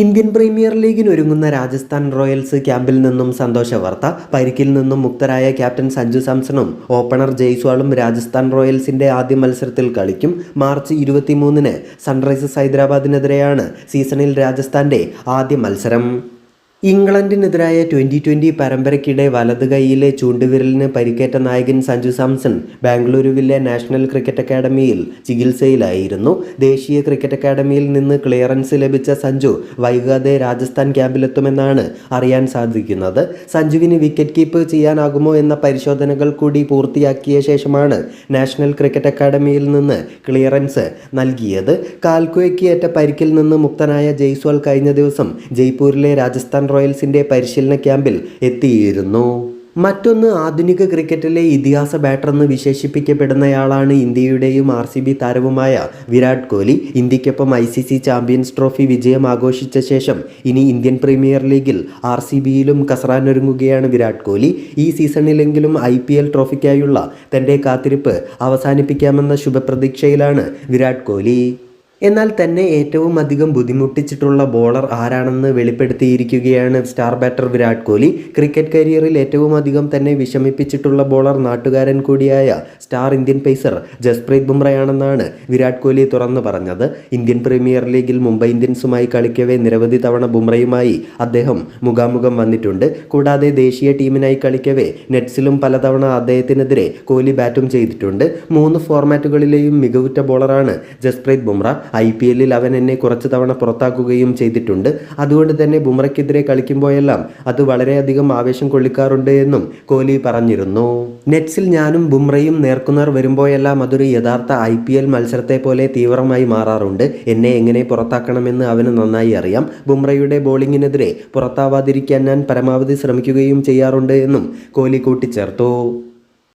Indian premier ലീഗിന് ഒരുങ്ങുന്ന Rajasthan Royals ക്യാമ്പിൽ നിന്നും സന്തോഷ വാർത്ത. പരിക്കിൽ നിന്നും മുക്തരായ ക്യാപ്റ്റൻ സഞ്ജു സാംസണും ഓപ്പണർ ജയ്സ്വാളും രാജസ്ഥാൻ റോയൽസിന്റെ ആദ്യ മത്സരത്തിൽ കളിക്കും. മാർച്ച് ഇരുപത്തിമൂന്നിന് സൺറൈസേഴ്സ് ഹൈദരാബാദിനെതിരെയാണ് സീസണിൽ രാജസ്ഥാന്റെ ആദ്യ മത്സരം. ഇംഗ്ലണ്ടിനെതിരായ ട്വന്റി ട്വന്റി പരമ്പരയ്ക്കിടെ വലത് കൈയിലെ ചൂണ്ടുവിരലിന് പരിക്കേറ്റ നായകൻ സഞ്ജു സാംസൺ ബാംഗ്ലൂരുവിലെ നാഷണൽ ക്രിക്കറ്റ് അക്കാദമിയിൽ ചികിത്സയിലായിരുന്നു. ദേശീയ ക്രിക്കറ്റ് അക്കാദമിയിൽ നിന്ന് ക്ലിയറൻസ് ലഭിച്ച സഞ്ജു വൈകാതെ രാജസ്ഥാൻ ക്യാമ്പിലെത്തുമെന്നാണ് അറിയാൻ സാധിക്കുന്നത്. സഞ്ജുവിന് വിക്കറ്റ് കീപ്പ് ചെയ്യാനാകുമോ എന്ന പരിശോധനകൾ കൂടി പൂർത്തിയാക്കിയ ശേഷമാണ് നാഷണൽ ക്രിക്കറ്റ് അക്കാദമിയിൽ നിന്ന് ക്ലിയറൻസ് നൽകിയത്. കാൽക്കുവയ്ക്ക് ഏറ്റ പരിക്കിൽ നിന്ന് മുക്തനായ ജയ്സ്വാൾ കഴിഞ്ഞ ദിവസം ജയ്പൂരിലെ രാജസ്ഥാൻ റോയൽസിന്റെ പരിശീലന ക്യാമ്പിൽ എത്തിയിരുന്നു. മറ്റൊന്ന് ആധുനിക ക്രിക്കറ്റിലെ ഇതിഹാസ ബാറ്റർ എന്ന് വിശേഷിപ്പിക്കപ്പെടുന്നയാളാണ് ഇന്ത്യയുടെയും ആർ സി ബി താരവുമായ Virat Kohli ഇന്ത്യക്കൊപ്പം I C C champions trophy വിജയം ആഘോഷിച്ച ശേഷം ഇനി ഇന്ത്യൻ പ്രീമിയർ ലീഗിൽ ആർ സി ബിയിലും കസറാനൊരുങ്ങുകയാണ് വിരാട് കോഹ്ലി ഈ സീസണിലെങ്കിലും ഐ പി എൽ ട്രോഫിക്കായുള്ള തന്റെ കാത്തിരിപ്പ് അവസാനിപ്പിക്കാമെന്ന ശുഭപ്രതീക്ഷയിലാണ് വിരാട് കോഹ്ലി എന്നാൽ തന്നെ ഏറ്റവും അധികം ബുദ്ധിമുട്ടിച്ചിട്ടുള്ള ബോളർ ആരാണെന്ന് വെളിപ്പെടുത്തിയിരിക്കുകയാണ് star batter Virat Kohli. Cricket കരിയറിൽ ഏറ്റവും അധികം തന്നെ വിഷമിപ്പിച്ചിട്ടുള്ള ബോളർ നാട്ടുകാരൻ കൂടിയായ സ്റ്റാർ ഇന്ത്യൻ പേസർ ജസ്പ്രീത് ബുംറയാണെന്നാണ് വിരാട് കോഹ്ലി തുറന്നു പറഞ്ഞത്. ഇന്ത്യൻ പ്രീമിയർ ലീഗിൽ മുംബൈ ഇന്ത്യൻസുമായി കളിക്കവേ നിരവധി തവണ ബുംറയുമായി അദ്ദേഹം മുഖാമുഖം വന്നിട്ടുണ്ട്. കൂടാതെ ദേശീയ ടീമിനായി കളിക്കവേ നെറ്റ്സിലും പലതവണ അദ്ദേഹത്തിനെതിരെ കോഹ്ലി ബാറ്റും ചെയ്തിട്ടുണ്ട്. മൂന്ന് ഫോർമാറ്റുകളിലെയും മികവുറ്റ ബോളറാണ് ജസ്പ്രീത് ബുംറ. ഐ പി എല്ലിൽ അവൻ എന്നെ കുറച്ച് തവണ പുറത്താക്കുകയും ചെയ്തിട്ടുണ്ട്. അതുകൊണ്ട് തന്നെ ബുംറയ്ക്കെതിരെ കളിക്കുമ്പോഴെല്ലാം അത് വളരെയധികം ആവേശം കൊള്ളിക്കാറുണ്ട് എന്നും കോഹ്ലി പറഞ്ഞിരുന്നു. നെറ്റ്സിൽ ഞാനും ബുംറയും നേർക്കുനേർ വരുമ്പോഴെല്ലാം അതൊരു യഥാർത്ഥ ഐ പി എൽ മത്സരത്തെ പോലെ തീവ്രമായി മാറാറുണ്ട്. എന്നെ എങ്ങനെ പുറത്താക്കണമെന്ന് അവന് നന്നായി അറിയാം. ബുംറയുടെ ബോളിങ്ങിനെതിരെ പുറത്താവാതിരിക്കാൻ ഞാൻ പരമാവധി ശ്രമിക്കുകയും ചെയ്യാറുണ്ട് എന്നും കോഹ്ലി കൂട്ടിച്ചേർത്തു.